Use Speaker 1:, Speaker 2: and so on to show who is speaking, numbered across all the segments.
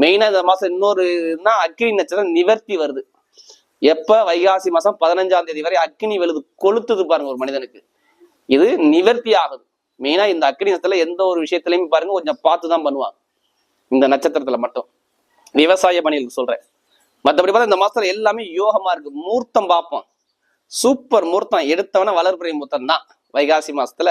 Speaker 1: மெயினா இந்த மாசம் இன்னொரு அக்னி நட்சத்திரம் நிவர்த்தி வருது. எப்ப? வைகாசி மாசம் பதினஞ்சாம் தேதி வரை அக்னி வெளுது கொளுத்துது பாருங்க ஒரு மனிதனுக்கு. இது நிவர்த்தி ஆகுது. மெயினா இந்த அக்னி நட்சத்திரத்துல எந்த ஒரு விஷயத்திலையும் பாருங்க கொஞ்சம் பார்த்து தான் பண்ணுவாங்க. இந்த நட்சத்திரத்துல மட்டும். விவசாய பணிகளுக்கு சொல்றேன். மற்றபடி பார்த்தா இந்த மாசத்துல எல்லாமே யோகமா இருக்கு. மூர்த்தம் பார்ப்போம். சூப்பர் மூர்த்தம். எடுத்தவன வளர்ப்புறை மூர்த்தம் தான் வைகாசி மாசத்துல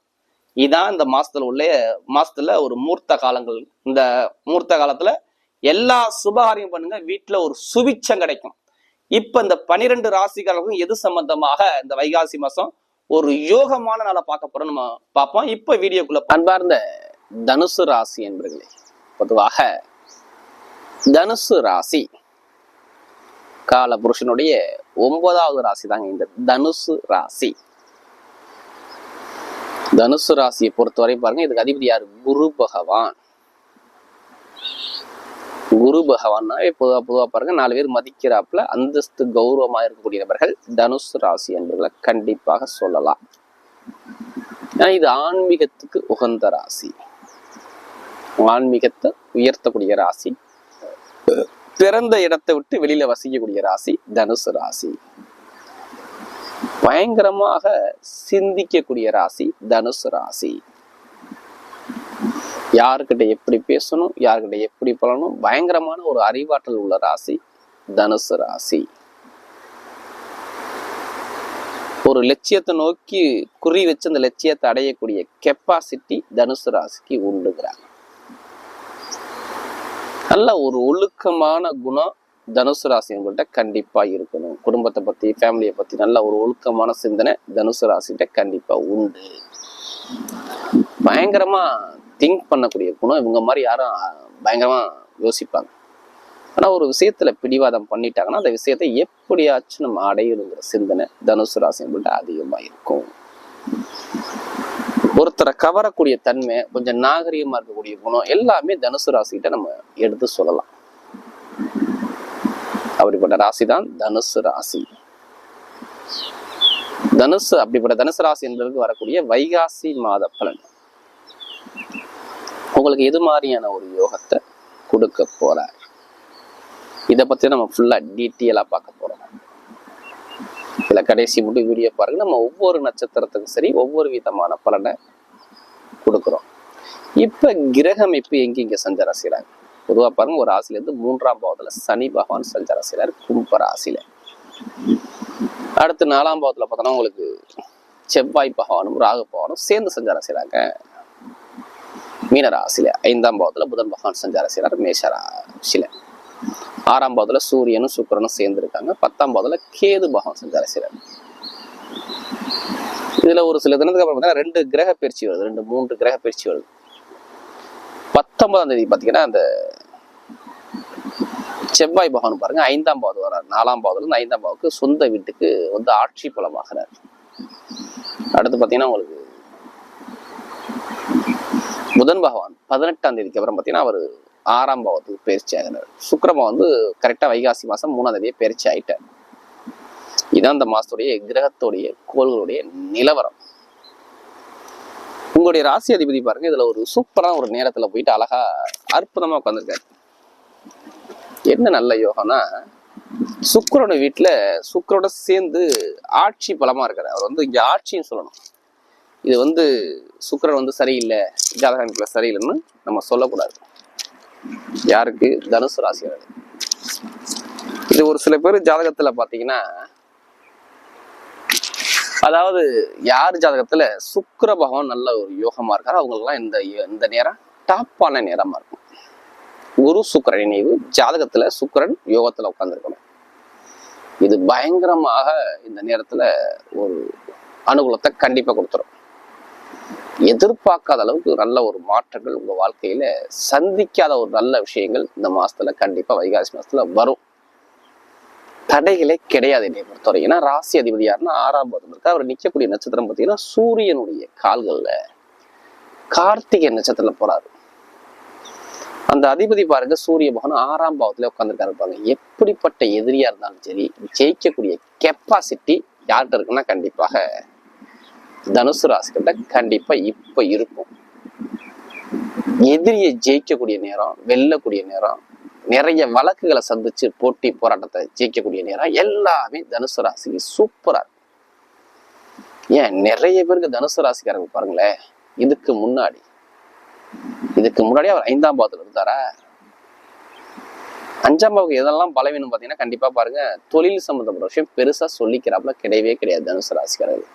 Speaker 1: இதான் இந்த மாசத்துல உள்ள மாசத்துல ஒரு மூர்த்த காலங்கள். இந்த மூர்த்த காலத்துல எல்லா சுபகாரியம் பண்ணுங்க வீட்டுல ஒரு சுபிச்சம் கிடைக்கும். இப்ப இந்த பனிரெண்டு ராசிக்காரர்களுக்கும் எது சம்பந்தமாக இந்த வைகாசி மாசம் ஒரு யோகமான நாளை பார்க்க போறோம் நம்ம பார்ப்போம். இப்ப வீடியோக்குள்ள அன்பார்ந்த தனுசு ராசி என்பர்களே பொதுவாக தனுசு ராசி கால புருஷனுடைய ஒன்பதாவது ராசி தாங்க இந்த தனுசு ராசி. தனுசு ராசியை பொறுத்தவரை பாருங்க இதுக்கு அதிபதி யார்? குரு பகவான். குரு பகவான்னாவே பொதுவா பொதுவா பாருங்க நாலு பேர் மதிக்கிறாப்புல அந்தஸ்து கௌரவமா இருக்கக்கூடிய நபர்கள் தனுசு ராசி என்பவர்களை கண்டிப்பாக சொல்லலாம். ஏன்னா இது ஆன்மீகத்துக்கு உகந்த ராசி. ஆன்மீகத்தை உயர்த்தக்கூடிய ராசி. பிறந்த இடத்தை விட்டு வெளியில வசிக்கக்கூடிய ராசி தனுசு ராசி. பயங்கரமாக சிந்திக்கக்கூடிய ராசி தனுசு ராசி. யாருக்கிட்ட எப்படி பேசணும் யாருக்கிட்ட எப்படி பழணும் பயங்கரமான ஒரு அறிவாற்றல் உள்ள ராசி தனுசு ராசி. ஒரு லட்சியத்தை நோக்கி குறி வச்சு அந்த லட்சியத்தை அடையக்கூடிய கெப்பாசிட்டி தனுசு ராசிக்கு உண்டுகிறாங்க நல்ல ஒரு ஒழுக்கமான குணம் தனுசு ராசி உங்கள்கிட்ட கண்டிப்பா இருக்கணும். குடும்பத்தை பத்தி ஃபேமிலியை பத்தி நல்ல ஒரு ஒழுக்கமான சிந்தனை தனுசு ராசிகிட்ட கண்டிப்பா உண்டு. பயங்கரமா திங்க் பண்ணக்கூடிய குணம் இவங்க மாதிரி யாரும் பயங்கரமா யோசிப்பாங்க. ஆனா ஒரு விஷயத்துல பிடிவாதம் பண்ணிட்டாங்கன்னா அந்த விஷயத்தை எப்படியாச்சும் நம்ம அடையணுங்கிற சிந்தனை தனுசு ராசி உங்கள்கிட்ட அதிகமா இருக்கும். ஒருத்தரை கவரக்கூடிய தன்மை கொஞ்சம் நாகரீகமா இருக்கக்கூடிய குணம் எல்லாமே தனுசு ராசிகிட்ட நம்ம எடுத்து சொல்லலாம். அப்படிப்பட்ட ராசி தான் தனுசு ராசி. தனுசு அப்படிப்பட்ட தனுசு ராசி என்பதற்கு வரக்கூடிய வைகாசி மாத பலன் உங்களுக்கு எது மாதிரியான ஒரு யோகத்தை கொடுக்க போறார்? இதை பத்தி நம்ம ஃபுல்லா டீட்டெயிலா பார்க்க போறோம். இதில் கடைசி மட்டும் வீடியோ பாருங்க. நம்ம ஒவ்வொரு நட்சத்திரத்துக்கும் சரி ஒவ்வொரு விதமான பலனை கொடுக்குறோம். இப்ப கிரகம் இப்போ எங்க இங்க சஞ்சாரம் செய்கிறாங்க பொதுவா பாருங்க ஒரு ராசில இருந்து மூன்றாம் பாவத்துல சனி பகவான் சஞ்சாரம் செய்யறாரு கும்ப ராசியில. அடுத்து நாலாம் பாவத்துல பார்த்தோன்னா உங்களுக்கு செவ்வாய் பகவானும் ராகு பகவானும் சேர்ந்து சஞ்சாரம் செய்யறாங்க மீன ராசியில ஐந்தாம் பாவத்துல புதன் பகவான் சஞ்சாரம் செய்கிறார் மேஷ ராசியில. ஆறாம் பாவத்துல சூரியனும் சுக்கிரனும் சேர்ந்து இருக்காங்க. பத்தாம் பாவத்துல கேது பகவான் சஞ்சாரம் செய்யறாரு இதுல ஒரு சில தினத்துக்கு அப்புறம் பார்த்தீங்கன்னா ரெண்டு கிரக பயிற்சி வருது. ரெண்டு மூன்று கிரக பயிற்சி வருது. பத்தொன்பதாம் தேதி பாத்தீங்கன்னா அந்த செவ்வாய் பகவான் பாருங்க ஐந்தாம் பாவது வர்றாரு. நாலாம் பாவத்துல இருந்து ஐந்தாம் பாவுக்கு சொந்த வீட்டுக்கு வந்து ஆட்சி பலமாகிறார். அடுத்து பாத்தீங்கன்னா உங்களுக்கு புதன் பகவான் பதினெட்டாம் தேதிக்கு அப்புறம் பாத்தீங்கன்னா அவர் ஆறாம் பாவத்துக்கு பயிற்சி ஆகினார் சுக்கரமா வந்து கரெக்டா வைகாசி மாசம் மூணாம் தேதியே பயிற்சி ஆயிட்டார். இதான் அந்த மாசத்துடைய கிரகத்துடைய கோள்களுடைய நிலவரம். உங்களுடைய ராசி அதிபதி பாருங்க இதுல ஒரு சூப்பரான ஒரு நேரத்துல போயிட்டு அழகா அற்புதமா உட்காந்துருக்காரு என்ன நல்ல யோகம்னா சுக்கரோட வீட்டுல சுக்கரோட சேர்ந்து ஆட்சி பலமா இருக்காரு. அவர் வந்து இங்க ஆட்சின்னு சொல்லணும். இது வந்து சுக்கரன் வந்து சரியில்லை ஜாதக சரியில்லைன்னு நம்ம சொல்லக்கூடாது. யாருக்கு? தனுசு ராசியாளர் இது ஒரு சில பேர் ஜாதகத்துல பாத்தீங்கன்னா அதாவது யார் ஜாதகத்துல சுக்கர பகவான் நல்ல ஒரு யோகமா இருக்காரோ அவங்களுக்குலாம் இந்த இந்த நேரம் டாப்பான நேரமா இருக்கும். குரு சுக்கிரன் இணைவு ஜாதகத்துல சுக்கிரன் யோகத்துல உட்கார்ந்துருக்கணும். இது பயங்கரமாக இந்த நேரத்துல ஒரு அனுகூலத்தை கண்டிப்பா கொடுத்துரும். எதிர்பார்க்காத அளவுக்கு நல்ல ஒரு மாற்றங்கள் உங்க வாழ்க்கையில சந்திக்காத ஒரு நல்ல விஷயங்கள் இந்த மாசத்துல கண்டிப்பா வைகாசி மாசத்துல வரும். தடைகளே கிடையாது என்னை பொறுத்தவரை. ஏன்னா ராசி அதிபதி யாருன்னா ஆறாம் பாதம் இருக்கு அவர் நிற்கக்கூடிய நட்சத்திரம் பார்த்தீங்கன்னா சூரியனுடைய கால்கள்ல. கார்த்திகை நட்சத்திரம் போறாரு. அந்த அதிபதி பாருங்க சூரிய பகவான் ஆறாம் பாவத்துல உட்காந்துருக்காரு பாருங்க. எப்படிப்பட்ட எதிரியா இருந்தாலும் சரி ஜெயிக்கக்கூடிய கெப்பாசிட்டி யார்கிட்ட இருக்குன்னா கண்டிப்பாக தனுசு ராசிக்கிட்ட கண்டிப்பா இப்ப இருக்கும். எதிரியை ஜெயிக்கக்கூடிய நேரம் வெல்லக்கூடிய நேரம் நிறைய வழக்குகளை சந்திச்சு போட்டி போராட்டத்தை ஜெயிக்கக்கூடிய நேரம் எல்லாமே தனுசு ராசிக்கு சூப்பரா ஏன்? நிறைய பேருக்கு தனுசு ராசிக்காரங்க பாருங்களேன். இதுக்கு முன்னாடி. இதுக்கு முன்னாடி அவர் ஐந்தாம் பாவத்துல இருந்தாரா? அஞ்சாம் பாவுக்கு எதெல்லாம் பலவீனம் பார்த்தீங்கன்னா கண்டிப்பா பாருங்க தொழில் சம்பந்தப்பட்ட விஷயம் பெருசா சொல்லிக்கிறாப்புல கிடையவே கிடையாது தனுசு ராசிக்காரர்கள்.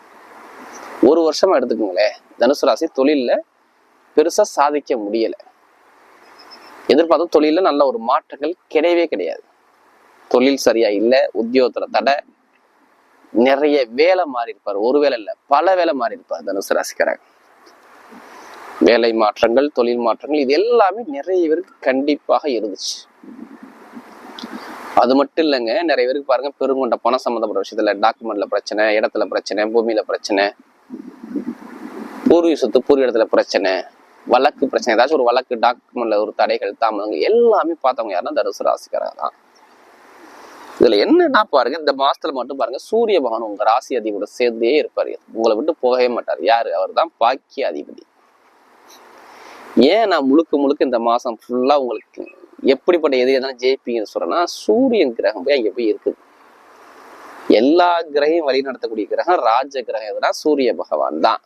Speaker 1: ஒரு வருஷமா எடுத்துக்கோங்களேன் தனுசு ராசி தொழில்ல பெருசா சாதிக்க முடியல. எதிர்பார்த்த தொழில நல்ல ஒரு மாற்றங்கள் கிடையவே கிடையாது. தொழில் சரியா இல்லை உத்தியோகத்துல தடை நிறைய வேலை மாறி இருப்பார். ஒரு வேலை இல்லை பல வேலை மாறி இருப்பார் தனுசு ராசிக்காரங்க வேலை மாற்றங்கள் தொழில் மாற்றங்கள் இது எல்லாமே நிறைய பேருக்கு கண்டிப்பாக இருந்துச்சு. அது மட்டும் இல்லைங்க நிறைய பேருக்கு பாருங்க பெருங்கொண்ட பணம் சம்மந்தப்பட்ட விஷயத்துல டாக்குமெண்ட்ல பிரச்சனை இடத்துல பிரச்சனை பூமியில பிரச்சனை பூர்வீக சொத்து பூர்வீக இடத்துல பிரச்சனை வழக்கு பிரச்சனை ஏதாச்சும் ஒரு வழக்கு டாக்குமெண்ட்ல ஒரு தடைகள் தாமதங்கள் எல்லாமே பார்த்தவங்க யாருன்னா தனுசு ராசிக்காரங்க தான். இதுல என்னன்னா பாருங்க இந்த மாசத்துல மட்டும் பாருங்க சூரிய பகவான் உங்க ராசி அதிபதியோட சேர்ந்தே இருப்பாரு. உங்களை விட்டு போகவே மாட்டார். யாரு? அவர் தான் பாக்கிய அதிபதி. ஏன் நான் முழுக்க முழுக்க இந்த மாசம் ஃபுல்லா உங்களுக்கு எப்படிப்பட்ட எது எதனா ஜெயிப்பீங்கன்னு சொல்றேன்னா சூரியன் கிரகம் போய் அங்க போய் இருக்குது. எல்லா கிரகையும் வழி நடத்தக்கூடிய கிரகம் ராஜ கிரகம் எதுனா சூரிய பகவான் தான்.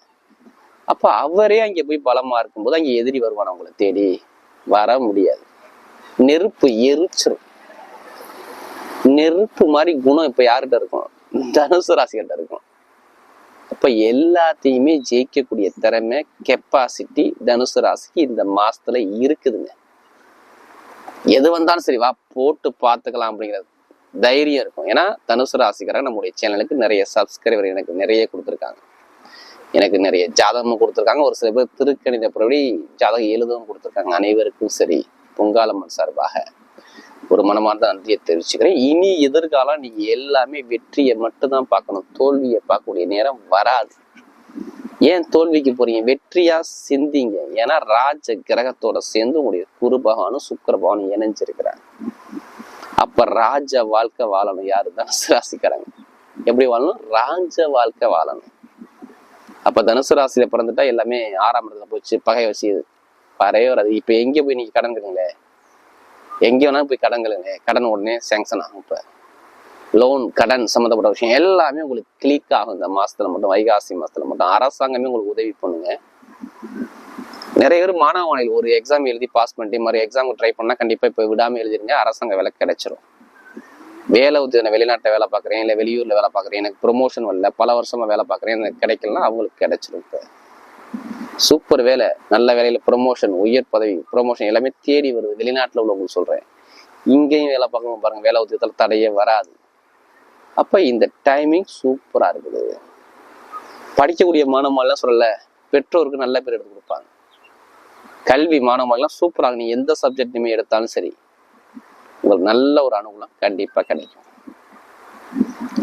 Speaker 1: அப்போ அவரே அங்க போய் பலமா இருக்கும்போது அங்க எதிரி வருவான் அவங்கள தேடி. வர முடியாது. நெருப்பு எரிச்சிரும். நெருப்பு மாதிரி குணம் இப்போ யார்கிட்ட இருக்கும்? தனுசு ராசிகிட்ட இருக்கும். அப்ப எல்லாத்தையுமே ஜெயிக்கக்கூடிய திறமை கெப்பாசிட்டி தனுசு ராசிக்கு இந்த மாசத்துல இருக்குதுங்க. எது வந்தாலும் சரி வா போட்டு பார்த்துக்கலாம் அப்படிங்கிறது தைரியம் இருக்கும். ஏன்னா தனுசு ராசிக்காரங்க நம்முடைய சேனலுக்கு நிறைய சப்ஸ்கிரைபர் எனக்கு நிறைய கொடுத்துருக்காங்க. எனக்கு நிறைய ஜாதகமும் கொடுத்துருக்காங்க. ஒரு சில பேர் திருக்கணித பிரபடி ஜாதகம் எழுதவும் கொடுத்துருக்காங்க. அனைவருக்கும் சரி பொங்காலம்மன் சார்பாக. ஒரு மனமார்ந்த நன்றியை தெரிவிச்சுக்கிறேன். இனி எதிர்காலம் நீங்க எல்லாமே வெற்றியை மட்டும்தான் பார்க்கணும். தோல்வியை பார்க்கக்கூடிய நேரம் வராது. ஏன் தோல்விக்கு போறீங்க? வெற்றியா சிந்திங்க. ஏன்னா ராஜ கிரகத்தோட சேர்ந்து உங்களுடைய குரு பகவானும் சுக்கர பகவானும் இணைஞ்சிருக்கிறாங்க. அப்ப ராஜ வாழ்க்கை வாழணும். யாரு தான் ராசிக்காரங்க எப்படி வாழணும்? ராஜ வாழ்க்கை வாழணும். அப்போ தனுசு ராசியில் பிறந்துட்டா எல்லாமே ஆறாம் இடத்துல போச்சு பகை வசியுது. வரவே வராது. இப்போ எங்கே போய் நீங்கள் கடன் கட்டுங்க எங்கே வேணாலும் போய் கடன் கழுங்க கடன் உடனே சேங்ஷன் ஆகும் இப்போ. லோன் கடன் சம்மந்தப்பட்ட விஷயம் எல்லாமே உங்களுக்கு கிளிக் ஆகும். இந்த மாதத்தில் மட்டும் வைகாசி மாதத்தில் மட்டும். அரசாங்கமே உங்களுக்கு உதவி பண்ணுங்க. நிறைய பேர் மாணவ ஒரு எக்ஸாம் எழுதி பாஸ் பண்ணிட்டு மாதிரி எக்ஸாம் ட்ரை பண்ணால் கண்டிப்பாக இப்போ விடாமல் எழுதிருங்க. அரசாங்க விலை கிடைச்சிரும். வேலை உத்தி நான் வெளிநாட்டை வேலை பார்க்குறேன் இல்லை வெளியூர்ல வேலை பார்க்குறேன் எனக்கு ப்ரொமோஷன் வரல பல வருஷமா வேலை பார்க்குறேன் எனக்கு கிடைக்கலன்னா அவங்களுக்கு கிடைச்சிரும் இப்போ. சூப்பர் வேலை நல்ல வேலையில ப்ரொமோஷன் உயர் பதவி ப்ரொமோஷன் எல்லாமே தேடி வருது. வெளிநாட்டுல உள்ளவங்களுக்கு சொல்றேன். இங்கேயும் வேலை பார்க்கணும் பாருங்க வேலை உத்தியத்தில் தடையே வராது. அப்ப இந்த டைமிங் சூப்பரா இருக்குது. படிக்கக்கூடிய மாணவர்கள்லாம் சொல்லல பெற்றோருக்கு நல்ல பேர் எடுத்து கொடுப்பாங்க. கல்வி மாணவர்கள்லாம் சூப்பராக நீ எந்த சப்ஜெக்ட்லையுமே எடுத்தாலும் சரி உங்களுக்கு நல்ல ஒரு அனுகூலம் கண்டிப்பா கிடைக்கும்.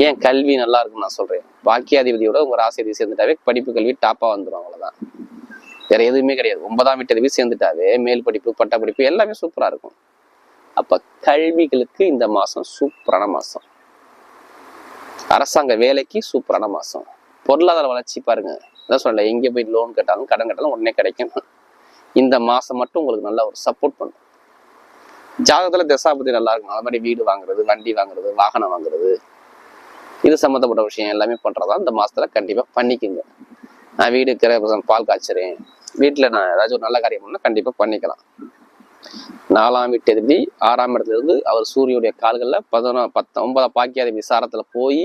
Speaker 1: ஏன் கல்வி நல்லா இருக்குன்னு நான் சொல்றேன். பாக்கியாதிபதியோட உங்க ராசியதி சேர்ந்துட்டாவே படிப்பு கல்வி டாப்பா வந்துடும் அவ்வளவுதான். வேற எதுவுமே கிடையாது. ஒன்பதாம் வீட்டதிபதி சேர்ந்துட்டாவே மேல் படிப்பு பட்ட படிப்பு எல்லாமே சூப்பரா இருக்கும். அப்ப கல்விகளுக்கு இந்த மாசம் சூப்பரான மாசம். அரசாங்க வேலைக்கு சூப்பரான மாசம். பொருளாதார வளர்ச்சி பாருங்க. அதான் சொல்லல எங்க போய் லோன் கேட்டாலும் கடன் கேட்டாலும் உடனே கிடைக்கும். இந்த மாசம் மட்டும் உங்களுக்கு நல்ல ஒரு சப்போர்ட் பண்ணும். ஜாதகத்துல தசாபதி நல்லா இருக்கும் அது மாதிரி வீடு வாங்குறது வண்டி வாங்குறது வாகனம் வாங்குறது இது சம்மந்தப்பட்ட விஷயம் எல்லாமே பண்றதா இந்த மாசத்துல கண்டிப்பா பண்ணிக்கோங்க. நான் வீடு கிர பால் காய்ச்சறேன். வீட்டுல நான் ஏதாச்சும் ஒரு நல்ல காரியம் பண்ணா கண்டிப்பா பண்ணிக்கலாம். நாலாம் வீட்டு எதிர்த்தி ஆறாம் இடத்துல இருந்து அவர் சூரியனுடைய கால்களில் பதினொ பத்து ஒன்பதாம் பாக்கியாதி விசாரத்துல போய்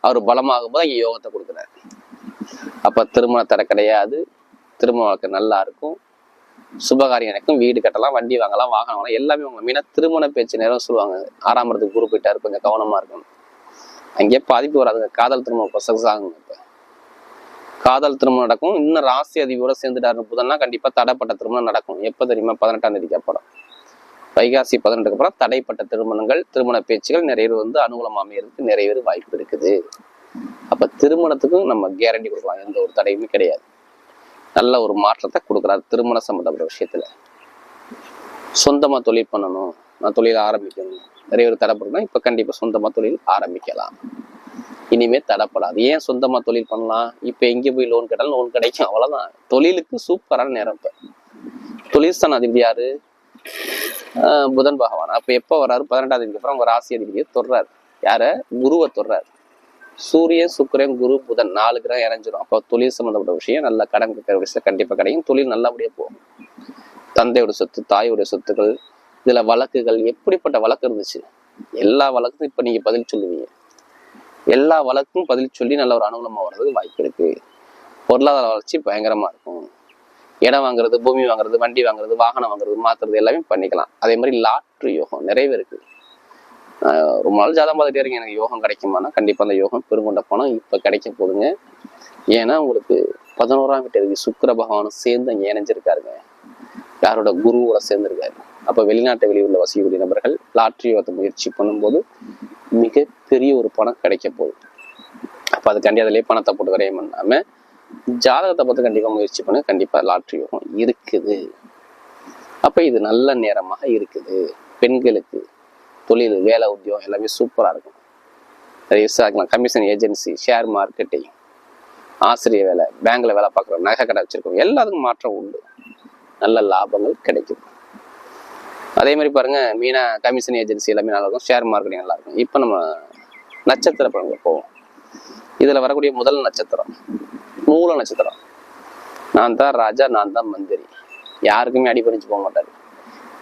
Speaker 1: அவர் பலமாகும் போது அங்கே யோகத்தை கொடுக்குறாரு. அப்ப திருமண தடை கிடையாது. திருமண வாழ்க்கை நல்லா இருக்கும். சுபகாரியம் எனக்கும் வீடு கட்டலாம் வண்டி வாங்கலாம் வாகனம் வாங்கலாம். எல்லாமே வாங்கலாம் மீனா திருமண பேச்சு நேரம் சொல்லுவாங்க. ஆறாம் இடத்துக்கு குரு போயிட்டாரு. கொஞ்சம் கவனமா இருக்கணும். அங்கேயே பாதிப்பு வராதுங்க. காதல் திருமணம் சக்சஸ் ஆகுங்க இப்போ. காதல் திருமணம் நடக்கும். இன்னும் ராசி அதிபரோட சேர்ந்துட்டாரு புதன்னா கண்டிப்பா தடைப்பட்ட திருமணம் நடக்கும். எப்போ தெரியுமா? பதினெட்டாம் தேதிக்கு அப்புறம். வைகாசி பதினெட்டுக்கு அப்புறம் தடைப்பட்ட திருமணங்கள் திருமண பேச்சுகள் நிறைய பேர் வந்து அனுகூலம் அமையறதுக்கு நிறைய பேர் வாய்ப்பு இருக்குது. அப்ப திருமணத்துக்கும் நம்ம கேரண்டி கொடுக்கலாம். எந்த ஒரு தடையுமே கிடையாது. நல்ல ஒரு மாற்றத்தை கொடுக்குறாரு திருமண சம்மந்தப்பட்ட விஷயத்துல. சொந்தமா தொழில் பண்ணணும் நான் தொழில் ஆரம்பிக்கணும். நிறைய பேர் தடைப்படுறா இப்ப கண்டிப்பா சொந்தமா தொழில் ஆரம்பிக்கலாம். இனிமேல் தடைப்படாது. ஏன் சொந்தமா தொழில் பண்ணலாம்? இப்ப எங்கே போய் லோன் கேட்டாலும் லோன் கிடைக்கும். அவ்வளவுதான். தொழிலுக்கு சூப்பரான நேரம் இப்போ. தொழில் ஸ்தான அதிபதி யாரு? ஆஹ் புதன் பகவான். அப்ப எப்போ வர்றாரு? பதினெட்டாம் தேதிக்கு அப்புறம் உங்க ராசி அதிபதியை தொடுறாரு. யார? குருவை தொடுறாரு. சூரியன் சுக்கிரன் குரு புதன் நாலு கிரகம் இறஞ்சிரும் அப்போ தொழில் சம்மந்தப்பட்ட விஷயம் நல்ல கடன் கட்டுற விஷயம் கண்டிப்பா கிடைக்கும். தொழில் நல்லபடியா போகும். தந்தையோட சொத்து தாயோட சொத்துக்கள் இதுல வழக்குகள் எப்படிப்பட்ட வழக்கு இருந்துச்சு? எல்லா வழக்கும் இப்ப நீங்க பதில் சொல்லுவீங்க. எல்லா வழக்கும் பதில் சொல்லி நல்ல ஒரு அனுகூலமாக வர்றதுக்கு வாய்ப்பு இருக்கு. பொருளாதார வளர்ச்சி பயங்கரமா இருக்கும். இடம் வாங்குறது பூமி வாங்குறது வண்டி வாங்குறது வாகனம் வாங்குறது மாத்துறது எல்லாமே பண்ணிக்கலாம். அதே மாதிரி லாட்ரி யோகம் நிறைய இருக்கு. ரொம்ப நாள் ஜாதகம் பார்த்துட்டே இருக்கேன். எனக்கு யோகம் கிடைக்குமானா? கண்டிப்பா அந்த யோகம் பெருங்கொண்ட பணம் இப்ப கிடைக்க போதுங்க ஏன்னா உங்களுக்கு பதினோராம் வீட்டு சுக்கிர பகவானும் சேர்ந்து அங்கே இணைஞ்சிருக்காருங்க. யாரோட? குருவோட சேர்ந்திருக்காரு. அப்ப வெளிநாட்டு வெளியூர்ல வசிக்கக்கூடிய நபர்கள் லாட்ரி யோகத்தை முயற்சி பண்ணும்போது மிகப்பெரிய ஒரு பணம் கிடைக்க போகுது. அப்ப அதுக்காண்டி அதிலே பணத்தை போட்டு விரயம் பண்ணாம ஜாதகத்தை பார்த்து கண்டிப்பா முயற்சி பண்ண. கண்டிப்பா லாட்ரி யோகம் இருக்குது. அப்ப இது நல்ல நேரமாக இருக்குது. பெண்களுக்கு தொழில் வேலை உத்தியோகம் எல்லாமே சூப்பராக இருக்கும். நிறைய விசாரிக்கலாம் கமிஷன் ஏஜென்சி ஷேர் மார்க்கெட்டிங் ஆசிரியர் வேலை பேங்க்கில் வேலை பார்க்குறோம் நகை கடை வச்சுருக்கோம் எல்லாத்துக்கும் மாற்றம் உண்டு. நல்ல லாபங்கள் கிடைக்கும். அதே மாதிரி பாருங்கள் மீனா கமிஷன் ஏஜென்சி எல்லாமே நல்லாயிருக்கும் ஷேர் மார்க்கெட்டிங் நல்லாயிருக்கும் இப்போ நம்ம நட்சத்திர பழங்கள் போவோம். இதில் வரக்கூடிய முதல் நட்சத்திரம் மூல நட்சத்திரம். நான் தான் ராஜா நான் தான் மந்திரி. யாருக்குமே அடிபணிச்சு போக மாட்டார்.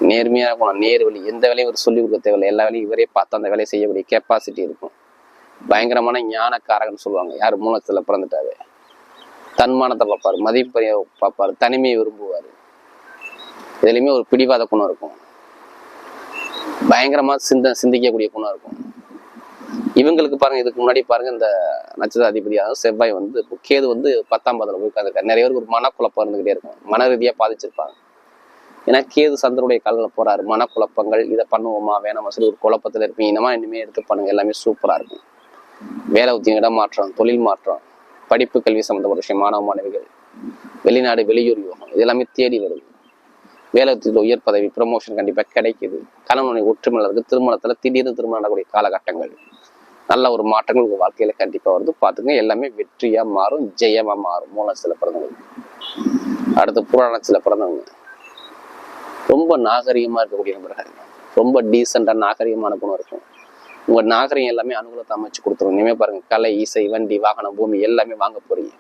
Speaker 1: நேர்மையாக போகணும். நேர் வழி. எந்த வேலையும் இவர் சொல்லி கொடுக்க தேவையில்லை. எல்லா வேலையும் இவரே பார்த்து அந்த வேலையை செய்யக்கூடிய கெப்பாசிட்டி இருக்கும். பயங்கரமான ஞானக்காரகன் சொல்லுவாங்க. யார்? மூலத்தில் பிறந்துட்டாரு. தன்மானத்தை பார்ப்பார். மதிப்பையை பார்ப்பார். தனிமையை விரும்புவார். இதுலையுமே ஒரு பிடிவாத குணம் இருக்கும். பயங்கரமா சிந்த சிந்திக்கக்கூடிய குணம் இருக்கும். இவங்களுக்கு பாருங்க இதுக்கு முன்னாடி பாருங்க இந்த நட்சத்திர அதிபதியாக செவ்வாய் வந்து கேது வந்து பத்தாம் பாதத்தில் போய் உட்காந்துருக்காரு நிறைய பேருக்கு ஒரு மனக்குழப்பம் இருந்துகிட்டே இருக்கும். மன ரீதியா பாதிச்சிருப்பாங்க. ஏன்னா கேது சந்திரனுடைய கால்களை போறாரு. மனக்குழப்பங்கள் இதை பண்ணுவோமா வேணாமா சொல்லி ஒரு குழப்பத்தில் இருப்பீங்க. இந்த மாதிரி இனிமே எடுத்து பண்ணுங்க. எல்லாமே சூப்பரா இருக்கும். வேலை உத்தியம் இடம் மாற்றம் தொழில் மாற்றம் படிப்பு கல்வி சம்மந்தப்பட்ட விஷயம் மாணவ மாணவிகள் வெளிநாடு வெளியூர் யோகம் இது எல்லாமே தேடி வருது. வேலைத்தில் உயர் பதவி ப்ரமோஷன் கண்டிப்பாக கிடைக்குது. கணவனை ஒற்றுமையில திருமணத்தில் திடீர்னு திருமணம் நடக்கக்கூடிய காலகட்டங்கள். நல்ல ஒரு மாற்றங்கள் உங்கள் வாழ்க்கையில் கண்டிப்பாக வருது. பார்த்துங்க எல்லாமே வெற்றியாக மாறும் ஜெயமாக மாறும். மூலத்துல பிறந்தவங்க. அடுத்து புராணத்துல பிறந்தவங்க. ரொம்ப நாகரிகமாக இருக்கக்கூடிய நபர்கள் ரொம்ப டீசெண்டாக நாகரிகமான குணம் இருக்கும். உங்க நாகரிகம் எல்லாமே அனுகூலத்தை அமைச்சு கொடுத்துரும். இனிமேல் பாருங்க கலை இசை வண்டி வாகனம் பூமி எல்லாமே வாங்க போறீங்க.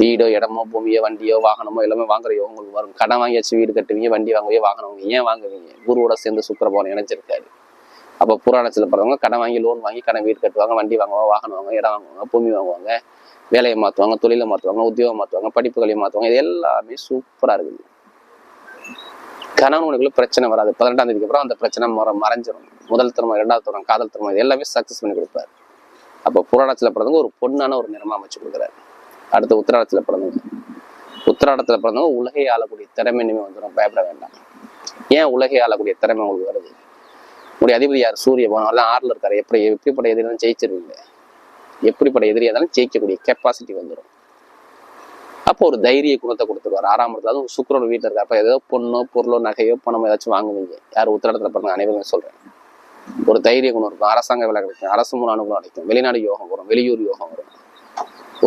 Speaker 1: வீடோ இடமோ பூமியோ வண்டியோ வாகனமோ எல்லாமே வாங்குறையோ உங்களுக்கு வரும். கடன் வாங்கியாச்சு வீடு கட்டுவீங்க வண்டி வாங்குவீங்க வாகனம் ஏன் வாங்குவீங்க? குருவோட சேர்ந்து சுக்கர பவன் இணைஞ்சிருக்காரு. அப்போ புராணத்தில் பிறந்தவங்க கடன் வாங்கி லோன் வாங்கி கடன் வீடு கட்டுவாங்க வண்டி வாங்குவாங்க வாகனம் வாங்க இடம் வாங்குவாங்க பூமி வாங்குவாங்க வேலையை மாற்றுவாங்க தொழிலை மாற்றுவாங்க உத்தியோகம் மாற்றுவாங்க படிப்புகளை மாற்றுவாங்க இது எல்லாமே சூப்பராக இருக்குது. கணவனுக்குள்ள பிரச்சனை வராது. பதினெட்டாம் தேதிக்கு அப்புறம் அந்த பிரச்சனை மற மறைஞ்சிடும் முதல் திருமணம் இரண்டாவது திருமணம் காதல் திருமணம் இது எல்லாமே சக்ஸஸ் பண்ணி கொடுப்பாரு. அப்போ புராணத்தில் பிறந்தவங்க ஒரு பொண்ணான ஒரு நிறமா அமைச்சு கொடுக்குறாரு. அடுத்து உத்திராடத்தில் பிறந்தவங்க. உத்திராடத்தில் பிறந்தவங்க உலகை ஆளக்கூடிய திறமை இனிமே வந்துடும் பயப்பட வேண்டாம். ஏன் உலகை ஆளக்கூடிய திறமை உங்களுக்கு வருது? உங்களுடைய அதிபதி யார்? சூரிய பகவான். எல்லாம் ஆறுல இருக்காரு. எப்படி எப்படிப்பட்ட எதிரியும் ஜெயிச்சிருவீங்க. எப்படிப்பட்ட எதிரியாக இருந்தாலும் ஜெயிக்கக்கூடிய கெப்பாசிட்டி வந்துடும் அப்போ ஒரு தைரிய குணத்தை கொடுத்துருவார். ஆறாம் இடத்துல அதுவும் சுக்கரன் வீட்டில் இருக்க அப்போ ஏதோ பொண்ணோ பொருளோ நகையோ பணமோ ஏதாச்சும் வாங்குவீங்க. யார் உத்திரடத்தில் பிறந்த அனைவருமே சொல்றேன். ஒரு தைரிய குணம் இருக்கும். அரசாங்க வேலை கிடைக்கும். அரசு மூலம் அனுகூலம் கிடைக்கும் வெளிநாடு யோகம் வரும். வெளியூர் யோகம் வரும்.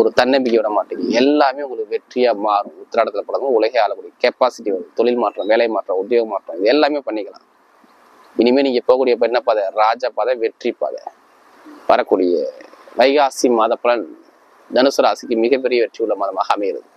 Speaker 1: ஒரு தன்னம்பிக்கை விட மாட்டேங்குது. எல்லாமே உங்களுக்கு வெற்றியா மாறும். உத்திராடத்துல பிறந்தவங்க உலகே ஆளக்கூடிய கெப்பாசிட்டி வரும். தொழில் மாற்றம் வேலை மாற்றம் உத்தியோக மாற்றம் இது எல்லாமே பண்ணிக்கலாம். இனிமே நீங்க போகக்கூடிய என்ன பாதை? ராஜ பாதை வெற்றி பாதை. வரக்கூடிய வைகாசி மாத பலன். தனுசு ராசிக்கு மிகப்பெரிய வெற்றி உள்ள மாதமாக அமைகிறது.